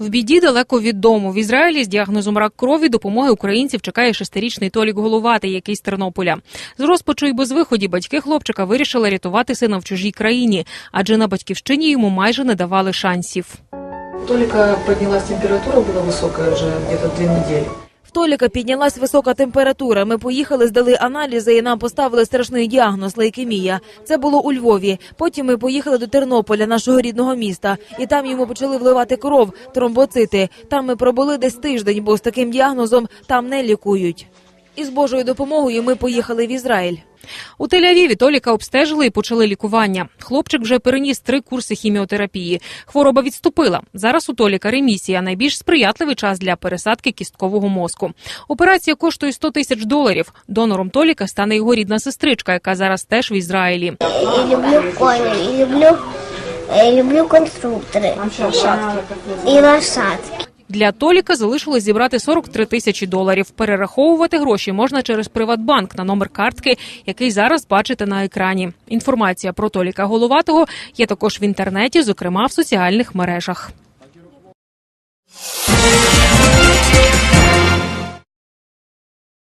В біді далеко від дому. В Ізраїлі з діагнозом рак крові допомоги українців чекає шестирічний Толік Головатий, який з Тернополя. З розпачу і без виході батьки хлопчика вирішили рятувати сина в чужій країні, адже на батьківщині йому майже не давали шансів. Толіка Толика поднялась температура, була висока вже десь дві недели. Толіка піднялась висока температура. Ми поїхали, здали аналізи і нам поставили страшний діагноз лейкемія. Це було у Львові. Потім ми поїхали до Тернополя, нашого рідного міста, і там йому почали вливати кров, тромбоцити. Там ми пробули десь тиждень, бо з таким діагнозом там не лікують. І з Божою допомогою ми поїхали в Ізраїль. У Тель-Авіві Толіка обстежили і почали лікування. Хлопчик вже переніс три курси хіміотерапії. Хвороба відступила. Зараз у Толіка ремісія найбільш сприятливий час для пересадки кісткового мозку. Операція коштує 100 тисяч доларів. Донором Толіка стане його рідна сестричка, яка зараз теж в Ізраїлі. И люблю кони, и люблю, э, люблю конструкторы. И лошадки. Для Толіка залишилось зібрати 43 тисячі доларів. Перераховувати гроші можна через Приватбанк на номер картки, який зараз бачите на екрані. Інформація про Толіка Головатого є також в інтернеті, зокрема в соціальних мережах.